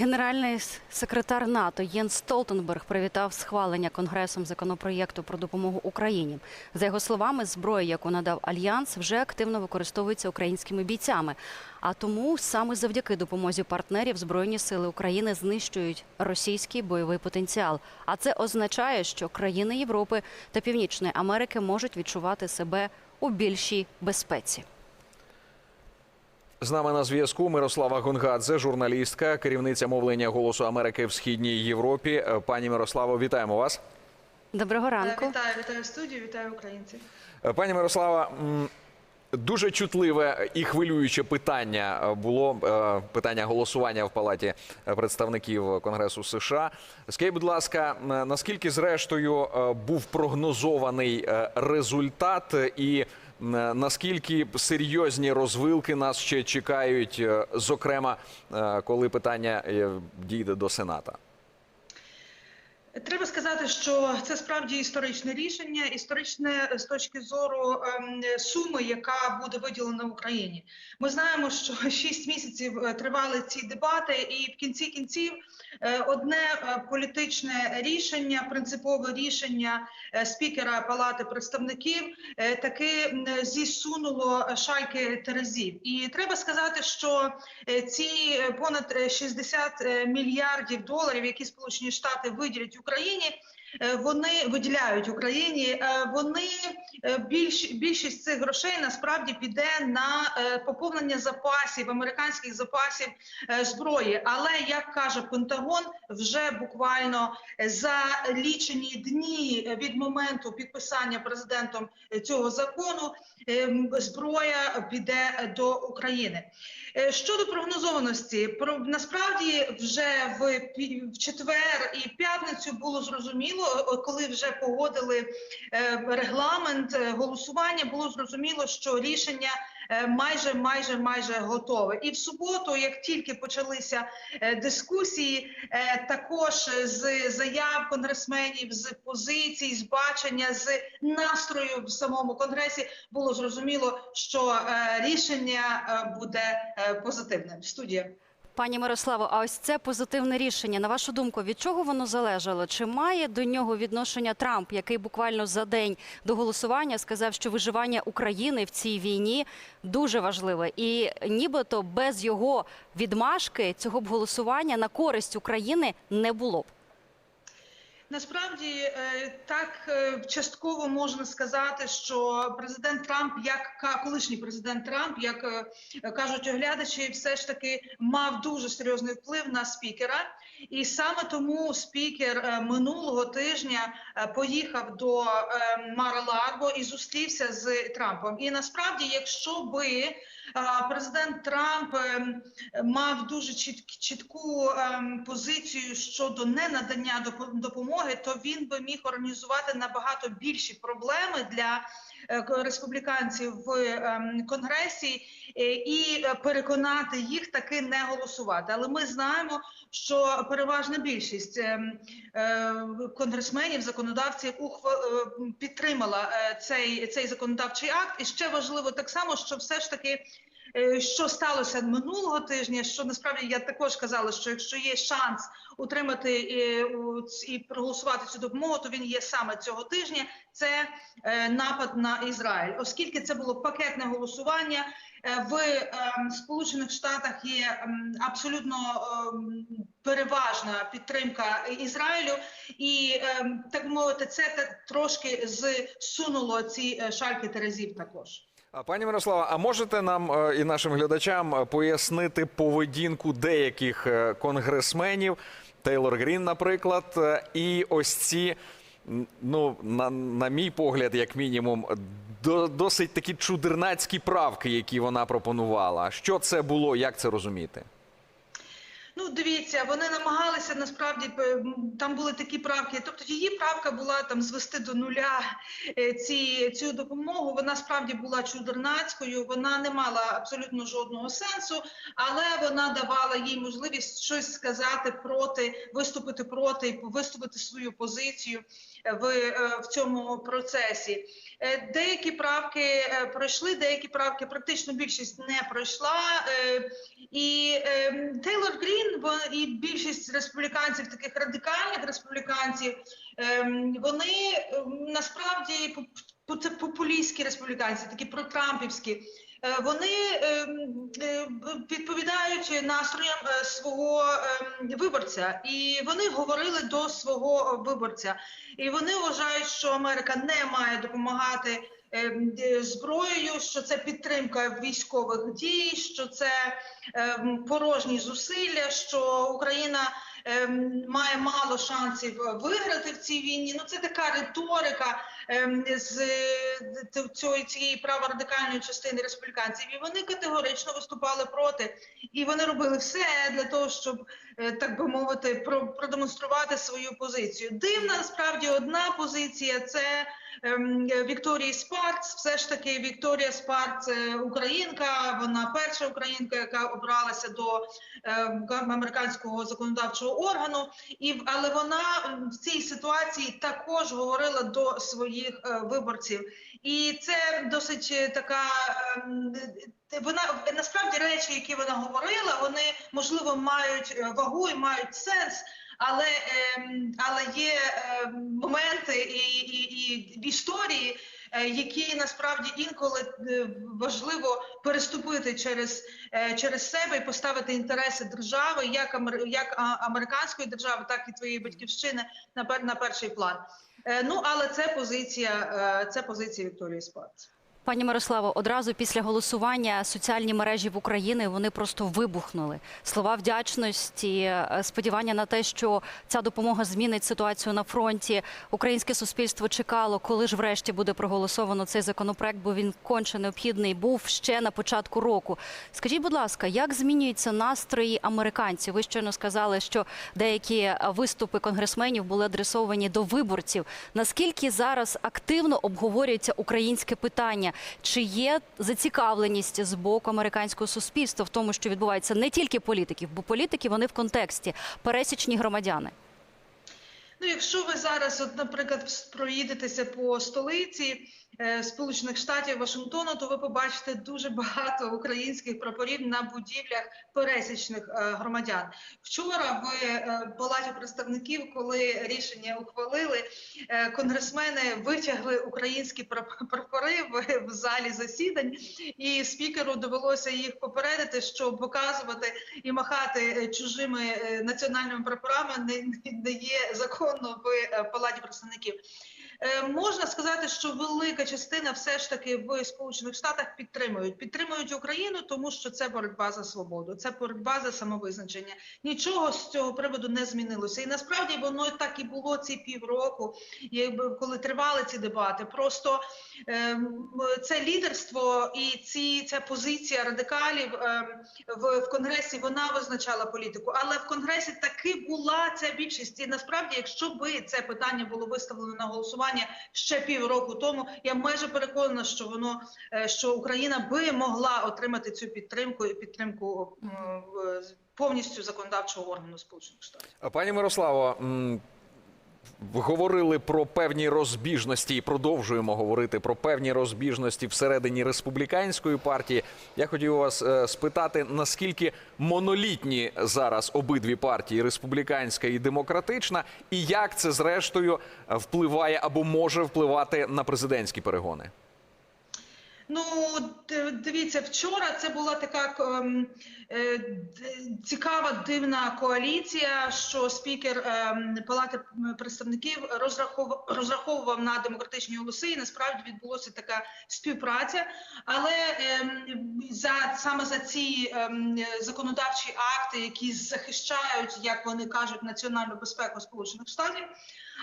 Генеральний секретар НАТО Єнс Столтенберг привітав схвалення Конгресом законопроєкту про допомогу Україні. За його словами, зброя, яку надав альянс, вже активно використовується українськими бійцями. А тому саме завдяки допомозі партнерів збройні сили України знищують російський бойовий потенціал. А це означає, що країни Європи та Північної Америки можуть відчувати себе у більшій безпеці. З нами на зв'язку Мирослава Гонгадзе, журналістка, керівниця мовлення Голосу Америки в східній Європі. Е, Пані Мирославо, вітаємо вас. Доброго ранку. Е, Вітаю, вітаю студію, вітаю українців. Е, Пані Мирослава, дуже чутливе і хвилююче питання е, було е, питання голосування в палаті е, представників Конгресу США. Скажіть, будь ласка, наскільки зрештою був прогнозований результат і наскільки серйозні розвилки нас ще чекають, зокрема, коли питання дійде до Сената? Треба сказати, що це справді історичне рішення, історичне з точки зору ем, суми, яка буде виділена Україні. Ми знаємо, що 6 місяців е, тривали ці дебати, і в кінці кінців е, одне е, політичне рішення, принципове рішення е, спікера Палати представників е, таки зісунуло шальки терезів. І треба сказати, що е, ці е, понад е, 60 е, мільярдів доларів, які Сполучені Штати виділять Україні. Е, Вони виділяють Україні. е, Вони е, більш більшість цих грошей насправді піде на поповнення запасів американських запасів зброї. Але як каже Пентагон, вже буквально за лічені дні від моменту підписання президентом цього закону ем, зброя піде до України. Щодо прогнозованості, про насправді вже в четвер і п'ятницю було зрозуміло, о, коли вже погодили е, регламент е, голосування, було зрозуміло, що рішення е, майже майже майже готове. І в суботу, як тільки почалися е, дискусії, е, також з заяв конгресменів, з позицій, з бачення, з настрою в самому конгресі було зрозуміло, що е, рішення е, буде е, позитивне. Студія. Пані Мирославо, а ось це позитивне рішення. На вашу думку, від чого воно залежало? Чи має до нього відношення Трамп, який буквально за день до голосування сказав, що виживання України в цій війні дуже важливе, і нібито без його відмашки цього б голосування на користь України не було б. Насправді е, так е, частково можна сказати, що президент Трамп, як колишній президент Трамп, як е, кажуть оглядачі, все ж таки мав дуже серйозний вплив на спікера, і саме тому спікер минулого тижня поїхав до е, Мара-Лаго і зустрівся з Трампом. І насправді, якщо би президент Трамп мав дуже чіт- чітку ем, позицію щодо ненадання допо- допомоги, то він би міг організувати набагато більші проблеми для е, республіканців в ем, конгресі е, і е, переконати їх таки не голосувати. Але ми знаємо, що переважна більшість ем, конгресменів, законодавців підтримала цей, цей законодавчий акт. І ще важливо так само, що все ж таки. Е, Що сталося минулого тижня? Що насправді я також казала, що якщо є шанс утримати е, і проголосувати цю допомогу, то він є саме цього тижня. Це е, напад на Ізраїль, оскільки це було пакетне голосування. В ем, Сполучених Штатах є ем, абсолютно ем, переважна підтримка Ізраїлю, і так мовити, це трошки зсунуло ці шальки терезів також. Пані Мирослава, а можете нам е, і нашим глядачам е, пояснити поведінку деяких е, конгресменів, Тейлор Грін, наприклад, і ось ці, ну, на, на мій погляд, як мінімум, до, досить такі чудернацькі правки, які вона пропонувала. Що це було, як це розуміти? Ну, дивіться, вони намагалися насправді там були такі правки. Тобто її правка була там звести до нуля е, ці цю допомогу. Вона справді була чудернацькою. Вона не мала абсолютно жодного сенсу, але вона давала їй можливість щось сказати проти, виступити проти, виступити свою позицію в, е, в цьому процесі. Е, Деякі правки е, пройшли, деякі правки практично більшість не пройшла. І Тейлор Грін і більшість республіканців, таких радикальних республіканців, вони насправді це популістські республіканці, такі протрампівські. Е, Вони ем, е, відповідають настроям е, свого ем, виборця, і вони говорили до свого виборця. І вони вважають, що Америка не має допомагати ем, зброєю, що це підтримка військових дій, що це порожні зусилля, що Україна має мало шансів виграти в цій війні. Ну це така риторика з е, цієї праворадикальної частини республіканців. І вони категорично виступали проти, і вони робили все для того, щоб е, так би мовити, про- продемонструвати свою позицію. Дивна насправді одна позиція це. ем, Вікторії Спарц, все ж таки Вікторія Спарц е, українка. Вона перша українка, яка обралася до е, американського законодавчого органу, і але вона в цій ситуації також говорила до своїх е, виборців, і це досить е, така. ем, е, Вона насправді речі, які вона говорила, вони можливо мають вагу і мають сенс. Але, ем, але є ем, моменти і, і, і в історії, які насправді інколи важливо переступити через, через себе і поставити інтереси держави, як, як американської держави, так і твоєї батьківщини на, на перший план. Е, Ну але це позиція, е, це позиція Вікторії Спарц. Пані Мирославо, одразу після голосування соціальні мережі в Україні вони просто вибухнули. Слова вдячності, е, сподівання на те, що ця допомога змінить ситуацію на фронті. Українське суспільство чекало, коли ж врешті буде проголосовано цей законопроект, бо він конче необхідний був ще на початку року. Скажіть, будь ласка, як змінюються настрої американців? Ви щойно сказали, що деякі е, виступи конгресменів були адресовані до виборців. Наскільки зараз активно обговорюється українське питання? Чи є зацікавленість з боку американського суспільства в тому, що відбувається не тільки політиків, бо політики вони в контексті пересічні громадяни? Ну, якщо ви зараз, от, наприклад, проїдетеся по столиці Сполучених Штатів Вашингтону, то ви побачите дуже багато українських прапорів на будівлях пересічних е, громадян. Вчора в е, палаті представників, коли рішення ухвалили, е, конгресмени витягли українські прап- прапори в, в залі засідань, і спікеру довелося їх попередити, що показувати і махати е, чужими е, національними прапорами не, є законно в е, палаті представників. Е, Можна сказати, що велика частина все ж таки в Сполучених Штатах підтримують. Підтримують Україну, тому що це боротьба за свободу, це боротьба за самовизначення. Нічого з цього приводу не змінилося. І насправді воно так і було ці півроку, якби коли тривали ці дебати. Просто ем, це лідерство і ці ця позиція радикалів ем, в, в конгресі вона визначала політику. Але в конгресі таки була ця більшість. І насправді, якщо би це питання було виставлено на голосування ще півроку тому, я майже переконана, що воно е, що Україна би могла отримати цю підтримку і підтримку повністю законодавчого органу Сполучених Штатів. Пані Мирославо, говорили про певні розбіжності і продовжуємо говорити про певні розбіжності всередині республіканської партії. Я хотів вас е, спитати, наскільки монолітні зараз обидві партії республіканська і демократична, і як це зрештою впливає або може впливати на президентські перегони? Ну, дивіться, вчора це була така ем, е, цікава дивна коаліція, що спікер ем, Палати представників розраховував, розраховував на демократичні голоси, і насправді відбулося така співпраця. Але ем, за саме за ці ем, законодавчі акти, які захищають, як вони кажуть, національну безпеку Сполучених Штатів.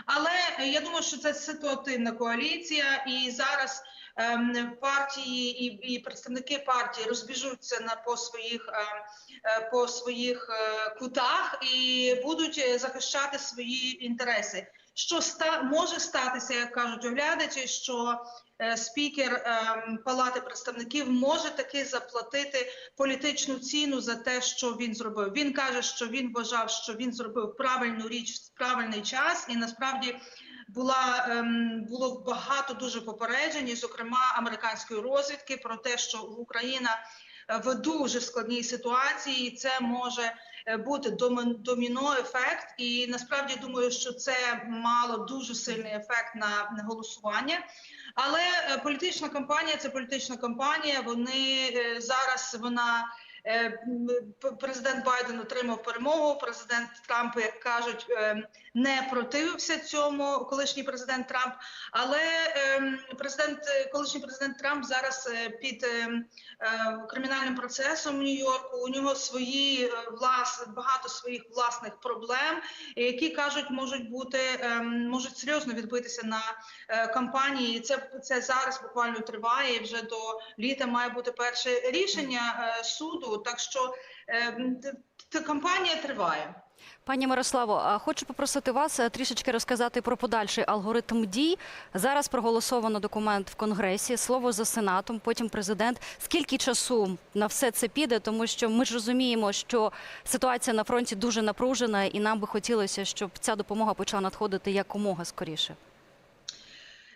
Але е, я думаю, що це ситуативна коаліція, і зараз ем, партії і, і представники партії розбіжуться на по своїх е, е, по своїх е, кутах і будуть е, захищати свої інтереси. Що ста може статися, як кажуть оглядачі, що е, спікер ем, Палати представників може таки заплатити політичну ціну за те, що він зробив. Він каже, що він вважав, що він зробив правильну річ в правильний час, і насправді була ем, було багато дуже попереджень, зокрема американської розвідки, про те, що Україна е, в дуже складній ситуації. і Це може е, бути доміно-ефект. І насправді думаю, що це мало дуже сильний ефект на, голосування. Але е, політична кампанія це політична кампанія. Вони зараз вона. Президент Байден отримав перемогу. Президент Трамп, як кажуть, е, не противився цьому. Колишній президент Трамп. Але ем, президент, е, колишній президент Трамп зараз е, під ем, е, кримінальним процесом в Нью-Йорку. У нього свої влас багато своїх власних проблем, які кажуть, можуть бути ем, можуть серйозно відбитися на кампанії. Це це зараз буквально триває. Вже до літа має бути перше рішення суду. Так що т- кампанія триває. Пані Мирославо, хочу попросити вас е, трішечки розказати про подальший алгоритм дій. Зараз проголосовано документ в Конгресі, слово за Сенатом, потім президент. Скільки часу на все це піде? Тому що ми ж розуміємо, що ситуація на фронті дуже напружена, і нам би хотілося, щоб ця допомога почала надходити якомога скоріше.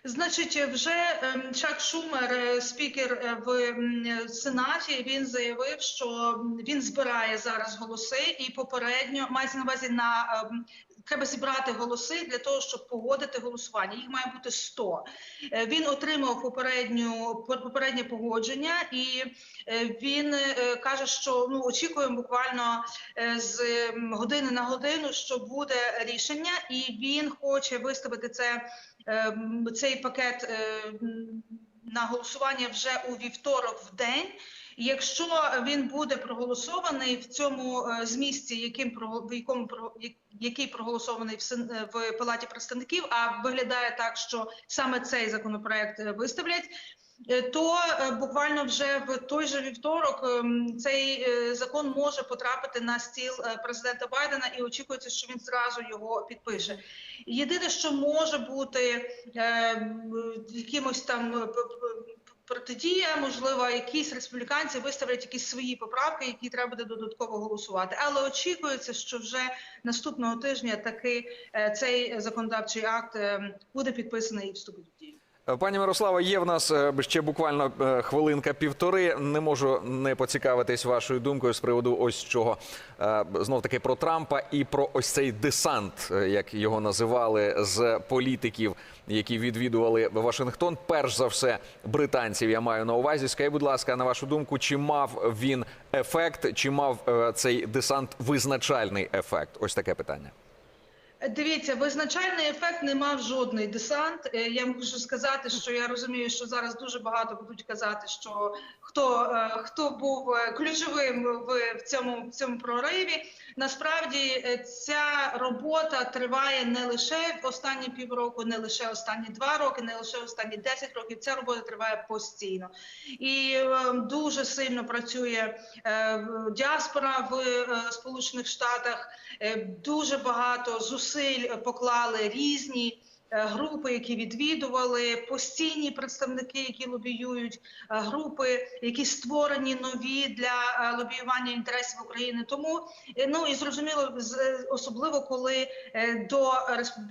Значить, вже ем, Чак Шумер, е, спікер е, в Сенаті, він заявив, що він збирає зараз голоси, і попередньо мається на увазі на ем, треба зібрати голоси для того, щоб погодити голосування. Їх має бути 100. Е, Він отримав попередню по- попереднє погодження, і е, він е, каже, що ну очікуємо буквально з години на годину, що буде рішення, і він хоче виставити це цей пакет на голосування вже у вівторок в день. Якщо він буде проголосований в цьому е, змісті, яким в якому який проголосований е, в Палаті представників, а виглядає так, що саме цей законопроект е, виставлять. То буквально вже в той же вівторок ем, цей закон може потрапити на стіл президента Байдена, і очікується, що він зразу його підпише. Єдине, що може бути якимось там протидія, можливо, якісь республіканці виставлять якісь свої поправки, які треба буде додатково голосувати. Але очікується, що вже наступного тижня таки е, цей законодавчий акт е, буде підписаний і вступить в дію. Е, Пані Мирослава, є в нас е, ще буквально е, хвилинка-півтори. Не можу не поцікавитись вашою думкою з приводу ось чого знов таки про Трампа і про ось цей десант, е, як його називали, з політиків, які відвідували Вашингтон. Перш за все, британців я маю на увазі. Скажіть, будь ласка, на вашу думку, чи мав він ефект, чи мав е, цей десант визначальний ефект? Ось таке питання. Дивіться, визначальний ефект не мав жодний десант. Е, Я можу сказати, що я розумію, що зараз дуже багато будуть казати, що хто, е, хто був е, ключовим в, цьому в цьому прориві. Насправді е, ця робота триває не лише останні півроку, не лише останні два роки, не лише останні 10 років. Ця робота триває постійно і е, дуже сильно працює е, діаспора в Сполучених Штатах. Дуже багато зусиль поклали різні групи, які відвідували, постійні представники, які лобіюють, е, групи, які створені нові для е, лобіювання інтересів України. Тому е, ну і зрозуміло, е, особливо коли е, до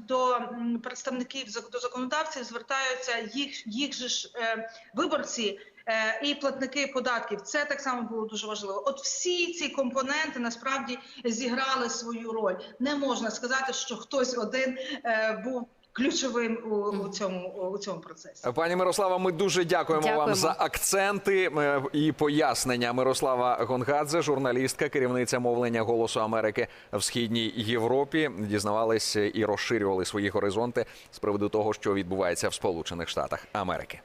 до представників до законодавців звертаються їх їх же ж е, виборці. е, І платники податків це так само було дуже важливо. От всі ці компоненти насправді зіграли свою роль. Не можна сказати, що хтось один е, був ключовим у, у цьому у цьому процесі. Пані Мирослава, ми дуже дякуємо, Дякуємо. вам за акценти е, і пояснення. Мирослава Гонгадзе, журналістка, керівниця мовлення Голосу Америки в східній Європі, дізнавались і розширювали свої горизонти з приводу того, що відбувається в Сполучених Штатах Америки.